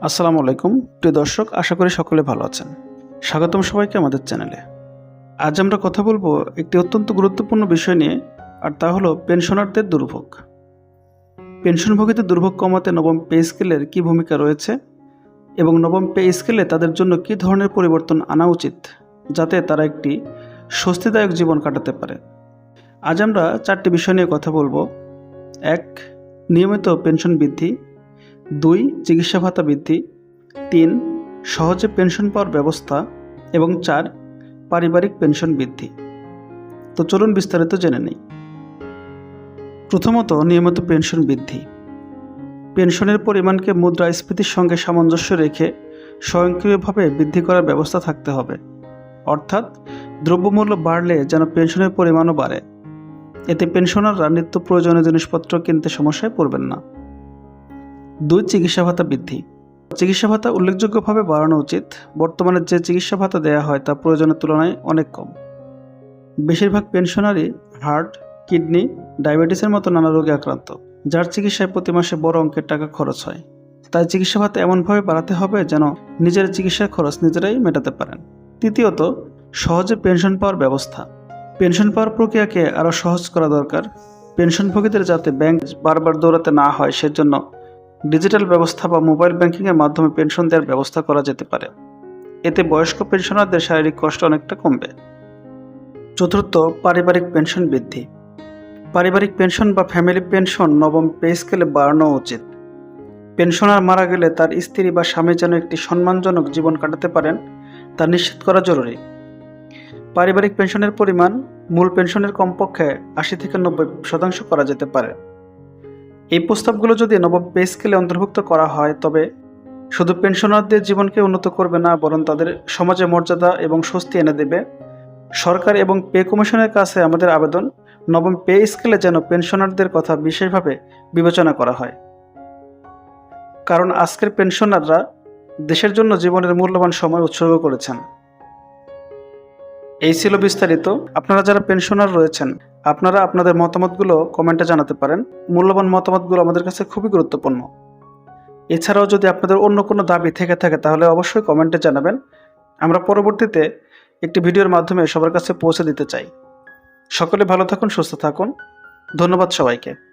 আসসালামু আলাইকুম। প্রিয় দর্শক, আশা করি সকলে ভালো আছেন। স্বাগতম সবাইকে আমাদের চ্যানেলে। আজ আমরা কথা বলব একটি অত্যন্ত গুরুত্বপূর্ণ বিষয় নিয়ে, আর তা হলো পেনশনারদের দুর্ভোগ। পেনশনভোগীদের দুর্ভোগ কমাতে নবম পে স্কেলের কী ভূমিকা রয়েছে এবং নবম পে স্কেলে তাদের জন্য কী ধরনের পরিবর্তন আনা উচিত যাতে তারা একটি স্বস্তিদায়ক জীবন কাটাতে পারে? আজ আমরা চারটি বিষয় নিয়ে কথা বলব। এক, নিয়মিত পেনশন বৃদ্ধি। দুই, চিকিৎসা ভাতা বৃদ্ধি। তিন, সহজে পেনশন পাওয়ার ব্যবস্থা। এবং চার, পারিবারিক পেনশন বৃদ্ধি। তো চলুন বিস্তারিত জেনে নেই। প্রথমত, নিয়মিত পেনশন বৃদ্ধি। পেনশনের পরিমাণকে মুদ্রাস্ফীতির সঙ্গে সামঞ্জস্য রেখে স্বয়ংক্রিয়ভাবে বৃদ্ধি করার ব্যবস্থা থাকতে হবে। অর্থাৎ, দ্রব্যমূল্য বাড়লে যেন পেনশনের পরিমাণও বাড়ে। এতে পেনশনাররা নিত্য প্রয়োজনীয় জিনিসপত্র কিনতে সমস্যায় পড়বেন না। দুই চিকিৎসা ভাতা বৃদ্ধি। চিকিৎসা ভাতা উল্লেখযোগ্যভাবে বাড়ানো উচিত। বর্তমানে যে চিকিৎসা ভাতা দেওয়া হয় তা প্রয়োজনের তুলনায় অনেক কম। বেশিরভাগ পেনশনারই হার্ট, কিডনি, ডায়াবেটিসের মতো নানা রোগে আক্রান্ত, যার চিকিৎসায় প্রতি মাসে বড় অঙ্কের টাকা খরচ হয়। তাই চিকিৎসা ভাতা এমনভাবে বাড়াতে হবে যেন নিজের চিকিৎসার খরচ নিজেরাই মেটাতে পারেন। তৃতীয়ত, সহজে পেনশন পাওয়ার ব্যবস্থা। পেনশন পাওয়ার প্রক্রিয়াকে আরও সহজ করা দরকার। পেনশনভোগীদের যাতে ব্যাংক বারবার দৌড়াতে না হয় সেজন্য ডিজিটাল ব্যবস্থা বা মোবাইল ব্যাংকিংয়ের মাধ্যমে পেনশন দেওয়ার ব্যবস্থা করা যেতে পারে। এতে বয়স্ক পেনশনারদের শারীরিক কষ্ট অনেকটা কমবে। চতুর্থ, পারিবারিক পেনশন বৃদ্ধি। পারিবারিক পেনশন বা ফ্যামিলি পেনশন নবম পে স্কেলে বাড়ানো উচিত। পেনশনার মারা গেলে তার স্ত্রী বা স্বামী যেন একটি সম্মানজনক জীবন কাটাতে পারেন, তা নিশ্চিত করা জরুরি। পারিবারিক পেনশনের পরিমাণ মূল পেনশনের কমপক্ষে আশি থেকে নব্বই শতাংশ করা যেতে পারে। এই প্রস্তাবগুলো যদি নবম পে স্কেলে অন্তর্ভুক্ত করা হয়, তবে শুধু পেনশনারদের জীবনকে উন্নত করবে না, বরং তাদের সমাজে মর্যাদা এবং স্বস্তি এনে দেবে। সরকার এবং পে কমিশনের কাছে আমাদের আবেদন, নবম পে স্কেলে যেন পেনশনারদের কথা বিশেষভাবে বিবেচনা করা হয়। কারণ আজকের পেনশনাররা দেশের জন্য জীবনের মূল্যবান সময় উৎসর্গ করেছেন। এই ছিল বিস্তারিত। আপনারা যারা পেনশনার রয়েছেন, আপনারা আপনাদের মতামতগুলো কমেন্টে জানাতে পারেন। মূল্যবান মতামতগুলো আমাদের কাছে খুবই গুরুত্বপূর্ণ। এছাড়াও যদি আপনাদের অন্য কোনো দাবি থেকে থাকে, তাহলে অবশ্যই কমেন্টে জানাবেন। আমরা পরবর্তীতে একটি ভিডিওর মাধ্যমে সবার কাছে পৌঁছে দিতে চাই। সকলে ভালো থাকুন, সুস্থ থাকুন। ধন্যবাদ সবাইকে।